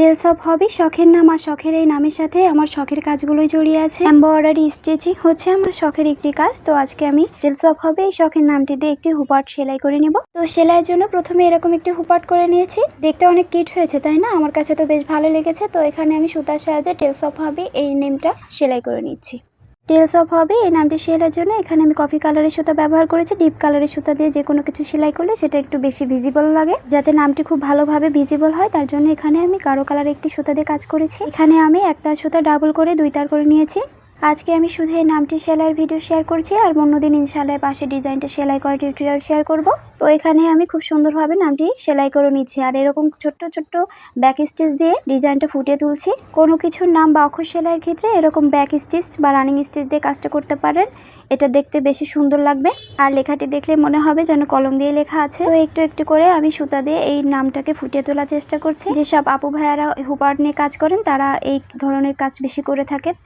Tales of hobby শখের নাম আর শখের এই নামের সাথে আমার শখের কাজগুলোই জড়িয়ে আছে। এম্বয়ডারি স্টিচিং হচ্ছে আমার শখের একটি কাজ। তো আজকে আমি টেলস অফ হবি এই শখের নামটি দিয়ে একটি হুপাট সেলাই করে নিব। তো সেলাইয়ের জন্য প্রথমে এরকম একটি হুপাট করে নিয়েছি। দেখতে অনেক কিট হয়েছে, তাই না? আমার কাছে তো বেশ ভালো লেগেছে। তো এখানে আমি সুতার সাহায্যে টেলস অফ হবি এই নেমটা সেলাই করে নিচ্ছি। টেলস অফ হবে। এই নামটি সেলাইয়ের জন্য। এখানে আমি কফি কালারের সুতা ব্যবহার করেছি। ডিপ কালারের সুতা দিয়ে যে কোনো কিছু সেলাই করলে সেটা একটু বেশি ভিজিবল লাগে। যাতে নামটি খুব ভালোভাবে ভিজিবল হয়, তার জন্য এখানে আমি গাঢ় কালারের একটি সুতা দিয়ে কাজ করেছি। এখানে আমি একটা সুতা ডাবল করে দুই তার করে নিয়েছি। আজকে আমি শুধু এই নামটি সেলাইয়ের ভিডিও শেয়ার করছি আর অন্যদিন ইনশাল্লাহ পাশে ডিজাইনটা সেলাই করা টিউটোরিয়াল শেয়ার করব। তো এখানে আমি খুব সুন্দরভাবে নামটি সেলাই করে নিচ্ছি আর এরকম ছোট্ট ছোট্ট ব্যাক স্টিচ দিয়ে ডিজাইনটা ফুটিয়ে তুলছি। কোনো কিছুর নাম বা অক্ষর সেলাইয়ের ক্ষেত্রে এরকম ব্যাক স্টিচ বা রানিং স্টিচ দিয়ে কাজটা করতে পারেন। এটা দেখতে বেশি সুন্দর লাগবে আর লেখাটি দেখলে মনে হবে যেন কলম দিয়ে লেখা আছে। তো একটু একটু করে আমি সুতা দিয়ে এই নামটাকে ফুটিয়ে তোলার চেষ্টা করছি। যেসব আপু ভাইয়ারা হুপার নিয়ে কাজ করেন তারা এই ধরনের কাজ বেশি করে থাকেন।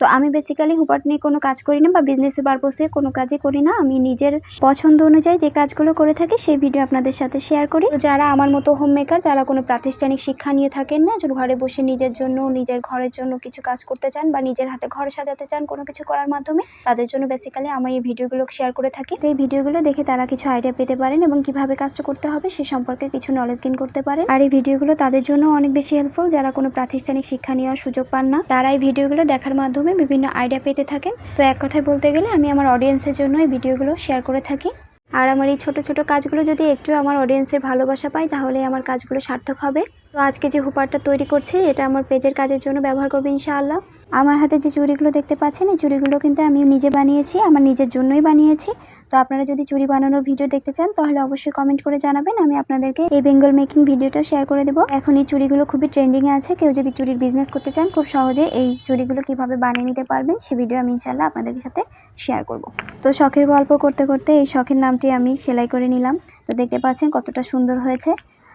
তো আমি বেসিক্যালি হুপাট নিয়ে কোনো কাজ করি না বা বিজনেসের পারপোসে কোনো কাজই করি না। আমি নিজের পছন্দ অনুযায়ী যে কাজগুলো করে থাকি সেই ভিডিও আপনাদের সাথে শেয়ার করি। যারা আমার মতো হোম মেকার যারা কোনো প্রাতিষ্ঠানিক শিক্ষা নিয়ে থাকেন না ঘরে বসে নিজের জন্য, নিজের ঘরের জন্য কিছু কাজ করতে চান বা নিজের হাতে ঘর সাজাতে চান কোনো কিছু করার মাধ্যমে, তাদের জন্য বেসিক্যালি আমি এই ভিডিওগুলো শেয়ার করে থাকি। এই ভিডিওগুলো দেখে তারা কিছু আইডিয়া পেতে পারেন এবং কীভাবে কাজটা করতে হবে সে সম্পর্কে কিছু নলেজ গেইন করতে পারেন। আর এই ভিডিওগুলো তাদের জন্য অনেক বেশি হেল্পফুল যারা কোনো প্রাতিষ্ঠানিক শিক্ষা নেওয়ার সুযোগ পান না, তারা এই ভিডিওগুলো দেখার মাধ্যমে বিভিন্ন আইডিয়া পেতে থাকেন। তো এক কথায় বলতে গেলে আমি আমার অডিয়েন্সের জন্য এই ভিডিওগুলো শেয়ার করে থাকি। আর আমার এই ছোট ছোট কাজগুলো যদি একটু আমার অডিয়েন্সের ভালোবাসা পাই তাহলে আমার কাজগুলো সার্থক হবে। তো আজকে যে হুপারটা তৈরি করছি, এটা আমার পেজের কাজের জন্য ব্যবহার করবে ইনশাআল্লাহ। আমার হাতে যে চুড়িগুলো দেখতে পাচ্ছেন, এই চুড়িগুলো কিন্তু আমি নিজে বানিয়েছি, আমার নিজের জন্যই বানিয়েছি। তো আপনারা যদি চুড়ি বানানোর ভিডিও দেখতে চান, তাহলে অবশ্যই কমেন্ট করে জানাবেন, আমি আপনাদেরকে এই বেঙ্গল মেকিং ভিডিওটা শেয়ার করে দেবো। এখন এই চুড়িগুলো খুবই ট্রেন্ডিংয়ে আছে, কেউ যদি চুড়ির বিজনেস করতে চান, খুব সহজে এই চুড়িগুলো কীভাবে বানিয়ে নিতে পারবেন, সে ভিডিও আমি ইনশাল্লাহ আপনাদের সাথে শেয়ার করব। তো শখের গল্প করতে করতে এই শখের নামটি আমি সেলাই করে নিলাম। তো দেখতে পাচ্ছেন কতটা সুন্দর হয়েছে।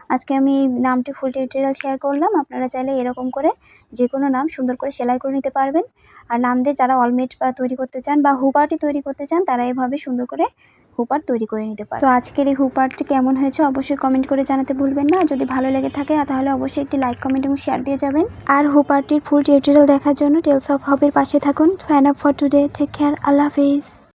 আজকে আমি এই নামটি ফুল টিউটোরিয়াল শেয়ার করলাম। আপনারা চাইলে এরকম করে যে কোনো নাম সুন্দর করে সেলাই করে নিতে পারবেন। আর নাম দিয়ে যারা অলমেট বা তৈরি করতে চান বা হুপারটি তৈরি করতে চান, তারা এভাবে সুন্দর করে হুপার তৈরি করে নিতে পারে তো আজকের এই হুপারটি কেমন হয়েছে অবশ্যই কমেন্ট করে জানাতে ভুলবেন না। যদি ভালো লেগে থাকে, তাহলে অবশ্যই একটি লাইক কমেন্ট এবং শেয়ার দিয়ে যাবেন। আর হুপারটির ফুল টিউটোরিয়াল দেখার জন্য টেলস অফ হবের পাশে থাকুন। Sign up for today take care Allah Hafiz.